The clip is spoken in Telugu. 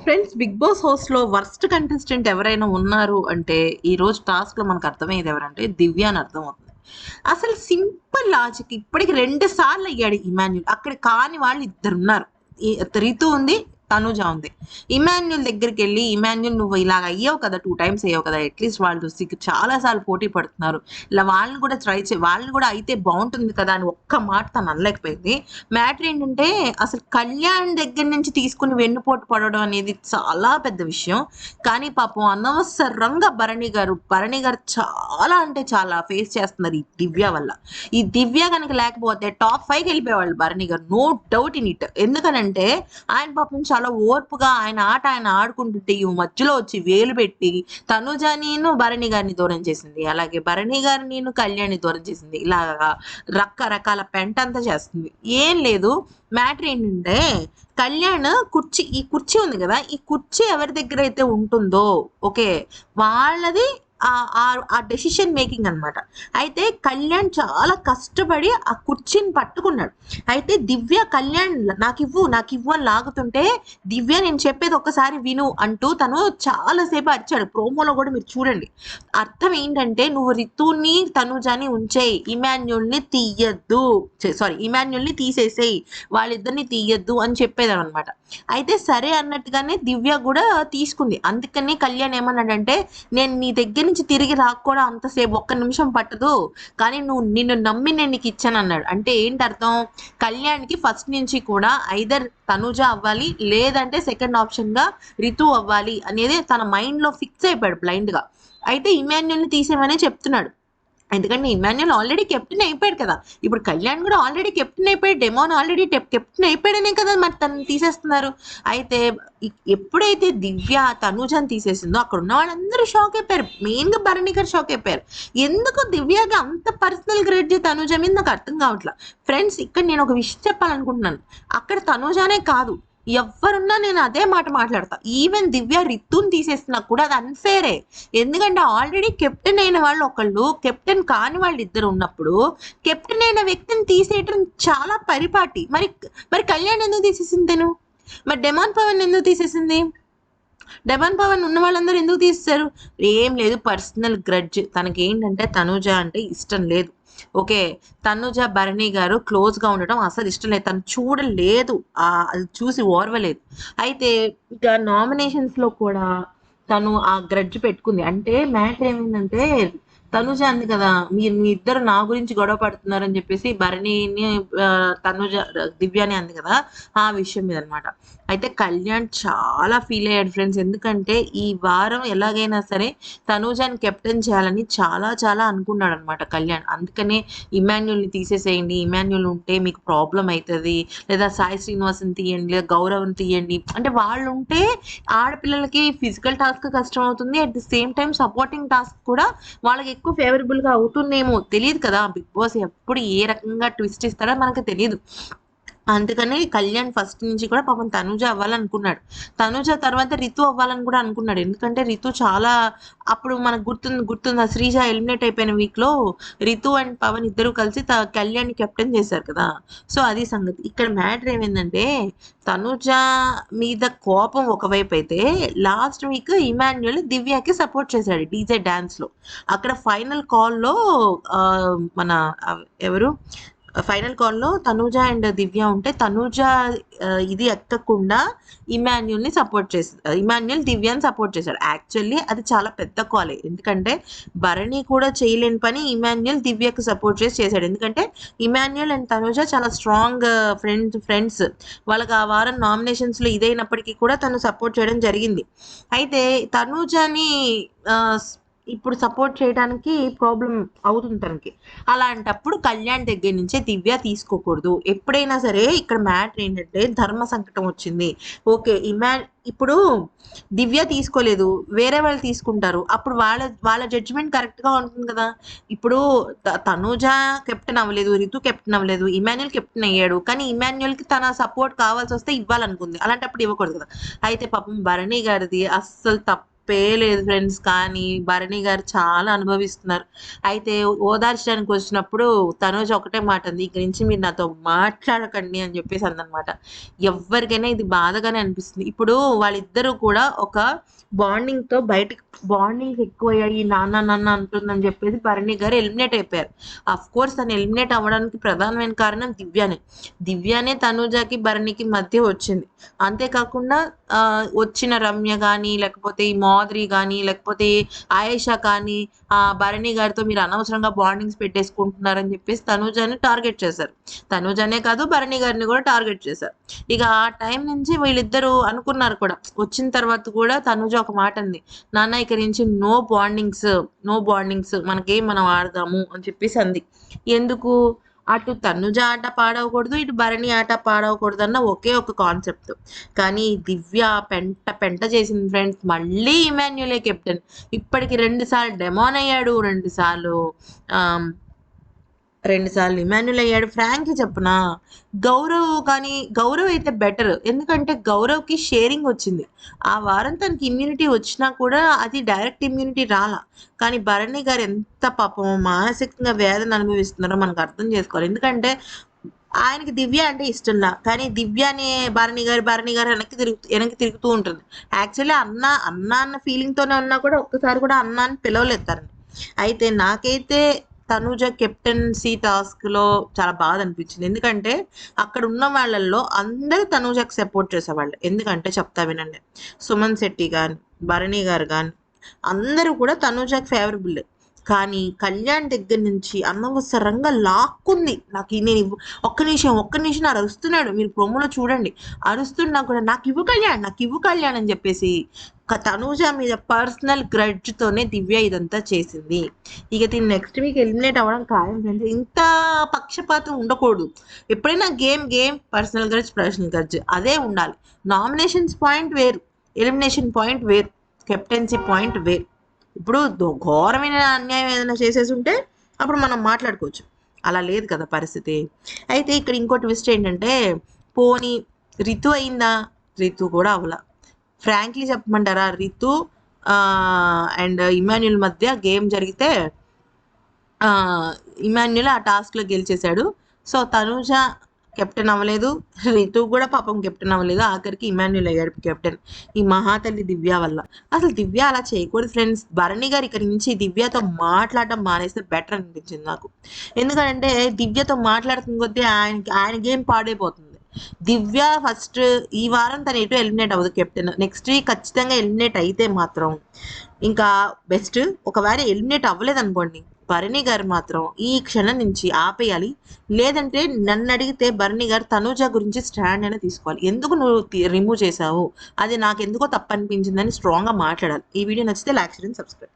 ఫ్రెండ్స్ బిగ్ బాస్ హౌస్లో వర్స్ట్ కంటెస్టెంట్ ఎవరైనా ఉన్నారు అంటే ఈ రోజు టాస్క్లో మనకు అర్థమయ్యేది ఎవరంటే దివ్య అని అర్థం అవుతుంది అసలు సింపుల్ లాజిక్ ఇప్పటికి రెండు సార్లు అయ్యాడు ఇమాన్యుల్ అక్కడ కాని వాళ్ళు ఇద్దరు ఉన్నారు. ఈ- రితు ఉంది తనుజ ఉంది ఇమాన్యుల్ దగ్గరికి వెళ్ళి ఇమాన్యుల్ నువ్వు ఇలాగ అయ్యావు కదా టూ టైమ్స్ అయ్యావు కదా అట్లీస్ట్ వాళ్ళు సిక్ చాలా సార్లు పోటీ పడుతున్నారు. ఇలా వాళ్ళని కూడా ట్రై చే వాళ్ళని కూడా అయితే బాగుంటుంది కదా అని ఒక్క మాట తను అనలేకపోయింది. మ్యాటర్ ఏంటంటే అసలు కళ్యాణ్ దగ్గర నుంచి తీసుకుని వెన్నుపోటు పడడం అనేది చాలా పెద్ద విషయం. కానీ పాపం అనవసరంగా భరణి గారు భరణి గారు చాలా అంటే చాలా ఫేస్ చేస్తున్నారు ఈ దివ్య వల్ల. ఈ దివ్య కనుక లేకపోతే టాప్ ఫైవ్కి వెళ్ళిపోయేవాళ్ళు Bharani garu no doubt in it ఎందుకనంటే ఆయన పాపం చాలా ఓర్పుగా ఆయన ఆట ఆయన ఆడుకుంటుంటే ఈ మధ్యలో వచ్చి వేలు పెట్టి తనుజ నేను భరణి గారిని దూరం చేసింది. అలాగే భరణి గారిని నేను కళ్యాణ్ని దూరం చేసింది. ఇలాగా రకరకాల పెంట అంతా చేస్తుంది. ఏం లేదు. మ్యాటర్ ఏంటంటే కళ్యాణ్ కుర్చీ ఈ కుర్చీ ఉంది కదా ఈ కుర్చీ ఎవరి దగ్గర అయితే ఉంటుందో ఓకే వాళ్ళది ఆ- ఆ- డెసిషన్ మేకింగ్ అన్నమాట. అయితే కళ్యాణ్ చాలా కష్టపడి ఆ కుర్చీని పట్టుకున్నాడు. అయితే దివ్య కళ్యాణ్ నాకు ఇవ్వు నాకు ఇవ్వు అని లాగుతుంటే దివ్య నేను చెప్పేది ఒక్కసారి విను అంటూ తను చాలాసేపు అరిచాడు. ప్రోమోలో కూడా మీరు చూడండి. అర్థం ఏంటంటే నువ్వు రితుని తనుజాని ఉంచేయి. ఇమాన్యుల్ని తీయద్దు. సారీ ఇమాన్యుల్ని తీసేసేయి. వాళ్ళిద్దరిని తీయద్దు అని చెప్పేదాం అనమాట అయితే సరే అన్నట్టుగానే దివ్య కూడా తీసుకుంది. అందుకని కళ్యాణ్ ఏమన్నాడంటే నేను నీ దగ్గర నుంచి తిరిగి రాకపోవడం అంతసేపు ఒక్క నిమిషం పట్టదు. కానీ నువ్వు నిన్ను నమ్మి నేను నీకు ఇచ్చాను అన్నాడు. అంటే ఏంటి అర్థం? కళ్యాణ్కి ఫస్ట్ నుంచి కూడా ఐదర్ తనుజ అవ్వాలి లేదంటే సెకండ్ ఆప్షన్గా రితు అవ్వాలి అనేది తన మైండ్లో ఫిక్స్ అయిపోయాడు బ్లైండ్గా అయితే ఇమాన్యుల్ని తీసేమనే చెప్తున్నాడు. ఎందుకంటే ఇమాన్యుల్ ఆల్రెడీ కెప్టెన్ అయిపోయాడు కదా. ఇప్పుడు కళ్యాణ్ కూడా ఆల్రెడీ కెప్టెన్ అయిపోయాడు. డెమోన్ ఆల్రెడీ కెప్టెన్ అయిపోయాడనే కదా మరి తను తీసేస్తున్నారు. అయితే ఎప్పుడైతే దివ్య తనుజాని తీసేసిందో అక్కడ ఉన్న వాళ్ళందరూ షాక్ అయిపోయారు. మెయిన్గా భరణికర్ భరణి గారు షాక్ అయిపోయారు. ఎందుకు దివ్యగా అంత పర్సనల్ గ్రేడ్ తనుజ మీద? నాకు అర్థం కావట్లా. ఫ్రెండ్స్ ఇక్కడ నేను ఒక విషయం చెప్పాలనుకుంటున్నాను. అక్కడ తనుజానే కాదు. ఎవరున్నా నేను అదే మాట మాట్లాడతా. ఈవెన్ దివ్య రిత్తుని తీసేసినా కూడా అది అన్ఫేరే ఎందుకంటే ఆల్రెడీ కెప్టెన్ అయిన వాళ్ళు ఒకళ్ళు కెప్టెన్ కాని వాళ్ళు ఇద్దరు ఉన్నప్పుడు కెప్టెన్ అయిన వ్యక్తిని తీసేయటం చాలా పరిపాటి. మరి మరి కళ్యాణ్ ఎందుకు తీసేసింది తను? మరి డెమాన్ పవన్ ఎందుకు తీసేసింది? డెబన్ పవన్ ఉన్న వాళ్ళందరూ ఎందుకు తీస్తారు ఏం లేదు పర్సనల్ గ్రడ్జ్. తనకి ఏంటంటే తనుజ అంటే ఇష్టం లేదు. ఓకే తనుజ భరణి గారు క్లోజ్గా ఉండటం అసలు ఇష్టం లేదు. తను చూడలేదు. ఆ అది చూసి ఓర్వలేదు. అయితే ఇక నామినేషన్స్లో కూడా తను ఆ గ్రడ్జ్ పెట్టుకుంది. అంటే మ్యాటర్ ఏమైందంటే తనుజ అంది కదా మీరు మీ ఇద్దరు నా గురించి గొడవ పడుతున్నారని చెప్పేసి భరణిని తనుజ దివ్యాని అంది కదా ఆ విషయం మీద అనమాట అయితే కళ్యాణ్ చాలా ఫీల్ అయ్యాడు ఫ్రెండ్స్ ఎందుకంటే ఈ వారం ఎలాగైనా సరే తనుజాని కెప్టెన్ చేయాలని చాలా చాలా అనుకున్నాడు అనమాట కళ్యాణ్. అందుకనే ఇమాన్యుల్ని తీసేసేయండి ఇమాన్యుల్ ఉంటే మీకు ప్రాబ్లం అవుతుంది లేదా సాయి శ్రీనివాసన్ తీయండి లేదా గౌరవం తీయండి. అంటే వాళ్ళు ఉంటే ఆడపిల్లలకి ఫిజికల్ టాస్క్ కష్టం అవుతుంది at the same time supporting task కూడా వాళ్ళకి ఎక్కువ ఫేవరబుల్గా అవుతుందేమో తెలియదు కదా బిగ్ బాస్ ఎప్పుడు ఏ రకంగా ట్విస్ట్ ఇస్తాడో మనకు తెలియదు. అందుకని కళ్యాణ్ ఫస్ట్ నుంచి కూడా పాపం తనుజ అవ్వాలనుకున్నాడు. తనుజ తర్వాత రితు అవ్వాలని కూడా అనుకున్నాడు. ఎందుకంటే రితు చాలా అప్పుడు మనకు గుర్తుంది గుర్తుందా? శ్రీజ ఎలిమినేట్ అయిపోయిన వీక్లో రితు అండ్ పవన్ ఇద్దరు కలిసి త- కళ్యాణ్ కెప్టెన్ చేశారు కదా. సో అది సంగతి. ఇక్కడ మ్యాటర్ ఏమైందంటే తనుజ మీద కోపం ఒకవైపు అయితే లాస్ట్ వీక్ ఇమాన్యుల్ దివ్యకి సపోర్ట్ చేశాడు డీజే డాన్స్లో. అక్కడ ఫైనల్ కాల్లో మన ఎవరు? ఫైనల్ కాల్లో తనూజ అండ్ దివ్య ఉంటే తనూజ ఇది ఎక్కకుండా ఇమాన్యుల్ని సపోర్ట్ చేసి ఇమాన్యుల్ దివ్యాని సపోర్ట్ చేశాడు. యాక్చువల్లీ అది చాలా పెద్ద కాలే. ఎందుకంటే భరణి కూడా చేయలేని పని ఇమాన్యుల్ దివ్యకు సపోర్ట్ చేసి చేశాడు. ఎందుకంటే ఇమాన్యుల్ అండ్ తనూజ చాలా స్ట్రాంగ్ ఫ్రెండ్స్ ఫ్రెండ్స్. వాళ్ళకి ఆ వారం నామినేషన్స్లో ఇదైనప్పటికీ కూడా తను సపోర్ట్ చేయడం జరిగింది. అయితే తనూజని ఇప్పుడు సపోర్ట్ చేయడానికి ప్రాబ్లం అవుతుంది తనకి. అలాంటప్పుడు కళ్యాణ్ దగ్గర నుంచే దివ్య తీసుకోకూడదు. ఎప్పుడైనా సరే ఇక్కడ మ్యాటర్ ఏంటంటే ధర్మ సంకటం వచ్చింది. ఓకే ఇమా ఇప్పుడు దివ్య తీసుకోలేదు. వేరే వాళ్ళు తీసుకుంటారు. అప్పుడు వాళ్ళ వాళ్ళ జడ్జిమెంట్ కరెక్ట్గా ఉంటుంది కదా. ఇప్పుడు త- తనూజ కెప్టెన్ అవ్వలేదు రితు కెప్టెన్ అవ్వలేదు ఇమాన్యుల్ కెప్టెన్ అయ్యాడు. కానీ ఇమాన్యుల్కి తన సపోర్ట్ కావాల్సి వస్తే ఇవ్వాలనుకుంది. అలాంటప్పుడు ఇవ్వకూడదు కదా. అయితే పాపం భరణి గారిది అస్సలు తప్పు పేయలేదు లేదు ఫ్రెండ్స్ కానీ భరణి గారు చాలా అనుభవిస్తున్నారు. అయితే ఓదార్చడానికి వచ్చినప్పుడు తనుజ ఒకటే మాట అంది ఇక్కడి నుంచి మీరు నాతో మాట్లాడకండి అని చెప్పేసి అందనమాట. ఎవరికైనా ఇది బాధగానే అనిపిస్తుంది. ఇప్పుడు వాళ్ళిద్దరూ కూడా ఒక బాండింగ్తో బయటకు బాండింగ్ ఎక్కువయ్యాయి నాన్న నాన్న అంటుందని చెప్పేసి భరణి గారు ఎలిమినేట్ అయిపోయారు. అఫ్ కోర్స్ తను ఎలిమినేట్ అవ్వడానికి ప్రధానమైన కారణం దివ్యానే. దివ్యానే తనుజాకి భరణికి మధ్య వచ్చింది. అంతేకాకుండా వచ్చిన రమ్య కానీ లేకపోతే ఈ మాధురి కానీ లేకపోతే ఆయేషా కానీ ఆ భరణి గారితో మీరు అనవసరంగా బాండింగ్స్ పెట్టేసుకుంటున్నారని చెప్పేసి అని టార్గెట్ చేశారు. తనుజానే కాదు భరణి గారిని కూడా టార్గెట్ చేశారు. ఇక ఆ టైం నుంచి వీళ్ళిద్దరూ అనుకున్నారు కూడా. వచ్చిన తర్వాత కూడా తనుజ ఒక మాట అంది. నాన్న ఇక నుంచి నో బాండింగ్స్ నో బాండింగ్స్ మనకేం మనం ఆడదాము అని చెప్పేసి అంది. ఎందుకు? అటు తనుజ ఆట పాడవకూడదు ఇటు భరణి ఆట పాడవకూడదు అన్న ఒకే ఒక కాన్సెప్ట్. కానీ దివ్య పెంట పెంట చేసింది ఫ్రెండ్స్ మళ్ళీ ఇమాన్యులే కెప్టెన్. ఇప్పటికి రెండు సార్లు డెమాన్ అయ్యాడు రెండు రెండుసార్లు రెండు సార్లు ఇమాన్యుల్ అయ్యాడు. ఫ్రాంక్లీ చెప్పనా? గౌరవ్ కానీ గౌరవ్ అయితే బెటర్. ఎందుకంటే గౌరవ్కి షేరింగ్ వచ్చింది. ఆ వారం తనకి ఇమ్యూనిటీ వచ్చినా కూడా అది డైరెక్ట్ ఇమ్యూనిటీ రాలా. కానీ భరణి గారు ఎంత పాపం మానసికంగా వేదన అనుభవిస్తున్నారో మనకు అర్థం చేసుకోవాలి. ఎందుకంటే ఆయనకి దివ్య అంటే ఇష్టంలా. కానీ దివ్య అనే భరణి గారు భరణి గారు వెనక్కి తిరుగుతూ వెనక్కి తిరుగుతూ ఉంటుంది. యాక్చువల్లీ అన్న అన్న అన్న ఫీలింగ్ తోనే ఉన్నా కూడా ఒక్కసారి కూడా అన్న అని పిలవలేదు తనని. అయితే నాకైతే తనుజ కెప్టెన్సీ టాస్క్లో చాలా బాధ అనిపించింది ఎందుకంటే అక్కడ ఉన్న వాళ్ళల్లో అందరూ తనుజకు సపోర్ట్ చేసేవాళ్ళు. ఎందుకంటే చెప్తా వినండి. సుమన్ శెట్టి కానీ భరణి గారు కానీ అందరూ కూడా తనుజకు ఫేవరబుల్. కానీ కళ్యాణ్ దగ్గర నుంచి అనవసరంగా లాక్కుంది నాకు నేను ఒక్క నిమిషం ఒక్క నిమిషం అరుస్తున్నాడు. మీరు ప్రోమోలో చూడండి. అరుస్తున్నా కూడా నాకు ఇవ్వు కళ్యాణ్ నాకు ఇవ్వు కళ్యాణ్ అని చెప్పేసి తనూజ మీద పర్సనల్ గ్రడ్జ్తోనే దివ్య ఇదంతా చేసింది. ఇక దీన్ని నెక్స్ట్ వీక్ ఎలిమినేట్ అవ్వడం ఖాయం ఫ్రెండ్స్. ఇంత పక్షపాతం ఉండకూడదు. ఎప్పుడైనా game game personal grudge personal grudge అదే ఉండాలి. నామినేషన్స్ పాయింట్ వేరు. ఎలిమినేషన్ పాయింట్ వేరు. కెప్టెన్సీ పాయింట్ వేరు. ఇప్పుడు దో- ఘోరమైన అన్యాయం ఏదైనా చేసేసి ఉంటే అప్పుడు మనం మాట్లాడుకోవచ్చు. అలా లేదు కదా పరిస్థితి. అయితే ఇక్కడ ఇంకో ట్విస్ట్ ఏంటంటే పోనీ రితు అయిందా? రితు కూడా అవలా. ఫ్రాంక్లీ చెప్పమంటారా? రితు అండ్ ఇమాన్యుల్ మధ్య గేమ్ జరిగితే ఇమాన్యుల్ ఆ టాస్క్లో గెలిచేశాడు. సో తనుజ కెప్టెన్ అవ్వలేదు. రితు కూడా పాపం కెప్టెన్ అవ్వలేదు. ఆఖరికి ఇమాన్యుల్ అయ్యాడు కెప్టెన్. ఈ మహాతల్లి దివ్య వల్ల. అసలు దివ్య అలా చేయకూడదు ఫ్రెండ్స్. భరణి గారు ఇక్కడి నుంచి దివ్యతో మాట్లాడటం మానేస్తే బెటర్ అనిపించింది నాకు. ఎందుకంటే దివ్యతో మాట్లాడుతున్న కొద్దీ ఆయనకి ఆయన గేమ్ పాడైపోతుంది. దివ్య ఫస్ట్ ఈ వారం తను ఎటు ఎలిమినేట్ అవ్వదు కెప్టెన్. నెక్స్ట్ వీక్ ఖచ్చితంగా ఎలిమినేట్ అయితే మాత్రం ఇంకా బెస్ట్. ఒకవేళ ఎలిమినేట్ అవ్వలేదు అనుకోండి భరణి గారు మాత్రం ఈ క్షణం నుంచి ఆపేయాలి. లేదంటే నన్ను అడిగితే భరణి గారు తనూజ గురించి స్టాండ్ అయినా తీసుకోవాలి. ఎందుకు నువ్వు రిమూవ్ చేసావు అది నాకు ఎందుకో తప్పు అనిపించిందని స్ట్రాంగ్గా మాట్లాడాలి. ఈ వీడియో నచ్చితే లైక్ చేయండి సబ్స్క్రైబ్